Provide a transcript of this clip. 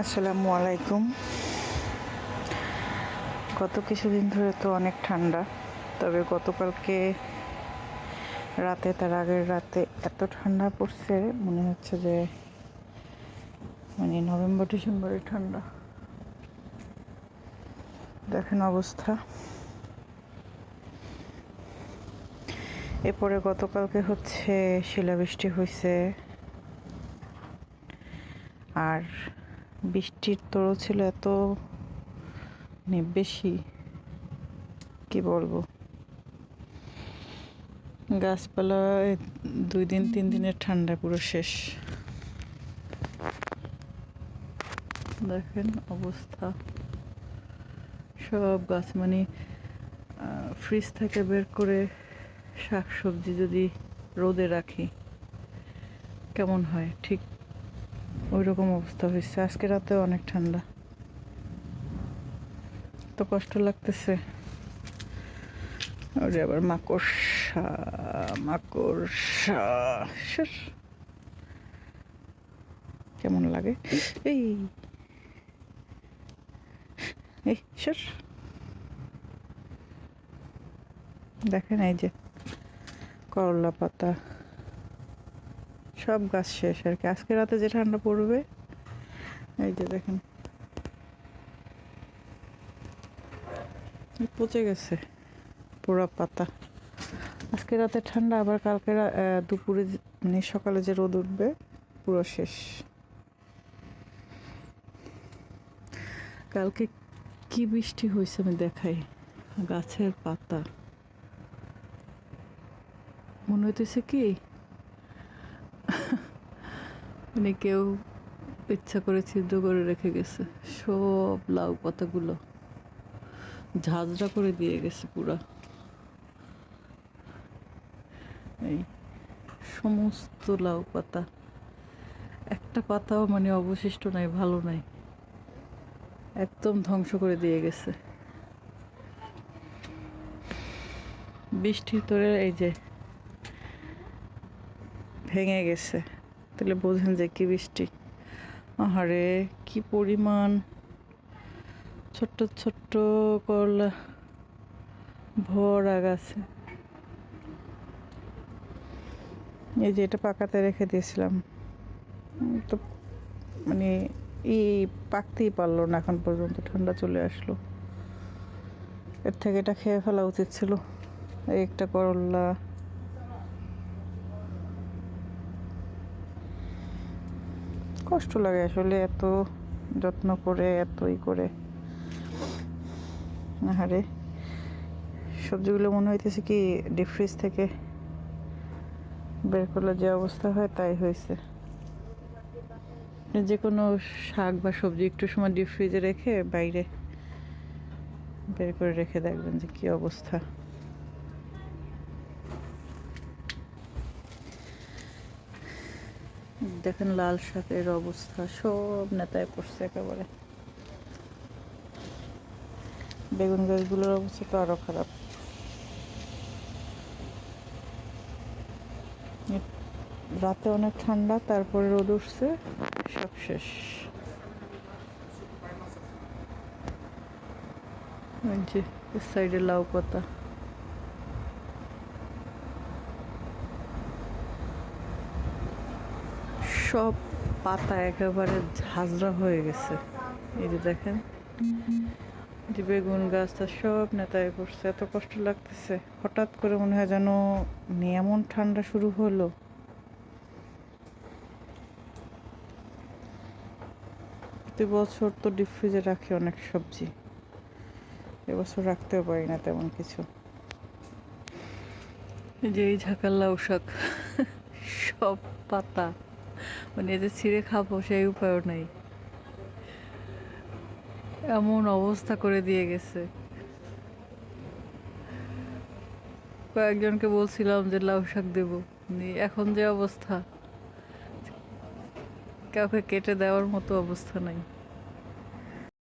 আসসালামু আলাইকুম। গত কিছুদিন ধরে তো অনেক ঠান্ডা, তবে গতকালকে রাতে, তার আগের রাতে এত ঠান্ডা পড়ছে, মনে হচ্ছে যে মানে নভেম্বর ডিসেম্বরে ঠান্ডা। দেখেন অবস্থা। এরপরে গতকালকে হচ্ছে শিলাবৃষ্টি হয়েছে আর বৃষ্টির তোড়ো ছিল এত মানে বেশি, কি বলব? গাছপালা দুই দিন, তিন দিনের ঠান্ডা পুরো শেষ। দেখেন অবস্থা। সব গাছ মানে ফ্রিজ থেকে বের করে শাক সবজি যদি রোদে রাখি, কেমন হয়? ঠিক ওই রকম অবস্থা হয়েছে। আজকে রাতে অনেক ঠান্ডা। তো কষ্ট লাগতেছে। ওরে আবার মাকড়সা মাকড়সা কেমন লাগে? এই। এই সর দেখেন এই যে করলা পাতা। সব গাছ শেষ আর কি। আজকে রাতে যে ঠান্ডা পড়বে, এই যে দেখেন। পচে গেছে পুরো পাতা। আজকে রাতে ঠান্ডা, আবার কালকে দুপুরে মানে সকালে যে রোদ উঠবে, পুরো শেষ। কালকে কি বৃষ্টি হয়েছে আমি দেখাই। গাছের পাতা। মনে হইতেছে কি মানে কেউ ইচ্ছা করে ছিদ্র করে রেখে গেছে। সব লাউ পাতাগুলো ঝাঁঝরা করে দিয়ে গেছে পুরা। এই সমস্ত লাউ পাতা। একটা পাতাও মানে অবশিষ্ট নাই, ভালো নাই। একদম ধ্বংস করে দিয়ে গেছে। বৃষ্টির তোরে এই যে ভেঙে গেছে। তাহলে বোঝেন যে কি বৃষ্টি। আহারে, কি পরিমাণ। ছোট্ট ছোট্ট করলা ভরা গাছে এই যে এটা পাকাতে রেখে দিয়েছিলাম। তো মানে এই পাকতেই পারল না এখন পর্যন্ত, ঠান্ডা চলে আসলো। এর থেকে এটা খেয়ে ফেলা উচিত ছিল। এই একটা করলা। কষ্ট লাগে আসলে এত যত্ন করে এতই করে। আহারে, সবজিগুলো মনে হইতেছে কি ডিপ ফ্রিজ থেকে বের করলে যে অবস্থা হয় তাই হয়েছে যে কোনো শাক বা সবজি একটু সময় ডিপ ফ্রিজে রেখে বাইরে বের করে রেখে দেখবেন যে কি অবস্থা। দেখেন লাল শাকের অবস্থা, সব নেতায় পড়ছে একেবারে। বেগুন গাছগুলোর অবস্থা তো আরও খারাপ। রাতে অনেক ঠান্ডা, তারপরে রোদ উঠছে, সব শেষ। সাইডে লাউ পাতা। সব পাতা একেবারে ঝাঁঝরা হয়ে গেছে। এই যে দেখেন যে বেগুন গাছটা সব নেতায় পড়ছে। এত কষ্ট লাগতেছে। হঠাৎ করে মনে হয় যেন মানে এমন ঠান্ডা শুরু হলো। প্রতি বছর তো ডিপ ফ্রিজে রাখি অনেক সবজি। এবছর রাখতেও পারি না তেমন কিছু। যে এই ঝাঁকার লাউ শাক। সব পাতা। মানে এদের ছিঁড়ে খাব সেই উপায়ও নাই। এমন অবস্থা করে দিয়ে গেছে। কয়েকজনকে বলছিলাম যে লাউ শাক দেব। নি এখন যে অবস্থা, কাউকে কেটে দেওয়ার মতো অবস্থা নাই।